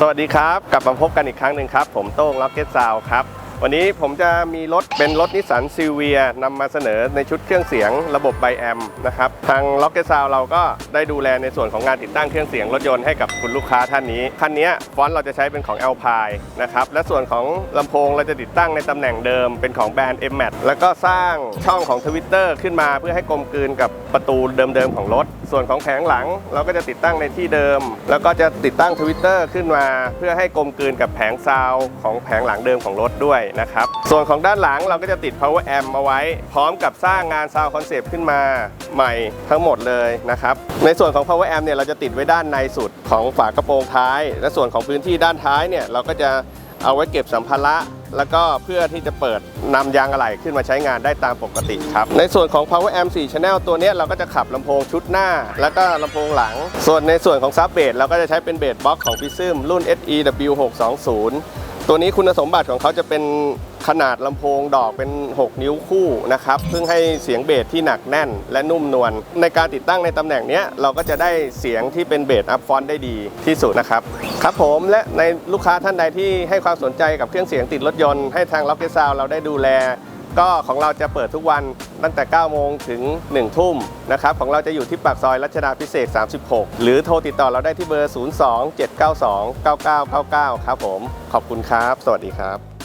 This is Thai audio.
สวัสดีครับ กลับมาพบกันอีกครั้งหนึ่งครับ ผมโต้งล็อกเก็ตซาวครับ วันนี้ผมจะมีรถเป็นรถนิสสันซิเวียนำมาเสนอในชุดเครื่องเสียงระบบไบแอมนะครับทางล็อกเก็ตซาวเราก็ได้ดูแลในส่วนของงานติดตั้งเครื่องเสียงรถยนต์ให้กับคุณลูกค้าท่านนี้ คันนี้ฟอนต์เราจะใช้เป็นของ a l p i นะครับและส่วนของลำโพงเราจะติดตั้งในตำแหน่งเดิมเป็นของแบรนด์ m m a t แล้วก็สร้างช่องของ Twitter ขึ้นมาเพื่อให้กลมกลืนกับประตูเดิมๆของรถ ส่วนของแผงหลังเราก็จะติดตั้งในที่เดิม แล้วก็จะติดตั้งทวิตเตอร์ขึ้นมา เพื่อให้กลมกลืนกับแผงซาวของแผงหลังเดิมของรถด้วยนะครับ ส่วนของด้านหลังเราก็จะติด power amp เอาไว้ พร้อมกับสร้างงานซาวคอนเซปต์ขึ้นมาใหม่ทั้งหมดเลยนะครับ ในส่วนของ power amp เนี่ยเราจะติดไว้ด้านในสุดของฝากระโปรงท้าย และส่วนของพื้นที่ด้านท้ายเนี่ยเราก็จะเอาไว้เก็บสัมภาระแล้วก็เพื่อที่จะเปิดนำยางอะไหล่ขึ้นมาใช้งานได้ตามปกติครับ ในส่วนของ power amp 4 channel ตัวนี้เราก็จะขับลำโพงชุดหน้า แล้วก็ลำโพงหลัง ส่วนในส่วนของซับเบสเราก็จะใช้เป็นเบสบ็อกของ p ิซึมรุ่น SEW620 ตัวนี้คุณสมบัติของเขาจะเป็นขนาดลำโพงดอกเป็น 6 นิ้วคู่นะครับเพื่อให้เสียงเบสที่หนักแน่นและนุ่มนวลในการติดตั้งในตำแหน่งนี้เราก็จะได้เสียงที่เป็นเบสอัพฟอนต์ได้ดีที่สุดนะครับครับผมและในลูกค้าท่านใดที่ให้ความสนใจกับเครื่องเสียงติดรถยนต์ให้ทางล็อกเก็ตซาวเราได้ดูแล ก็ของเราจะเปิดทุกวันตั้งแต่ 9 โมงถึง 1 ทุ่มนะครับของเราจะอยู่ที่ปากซอยรัชดาพิเศษ 36 หรือโทรติดต่อเราได้ที่เบอร์ 02 792 9999 ครับผม ขอบคุณครับ สวัสดีครับ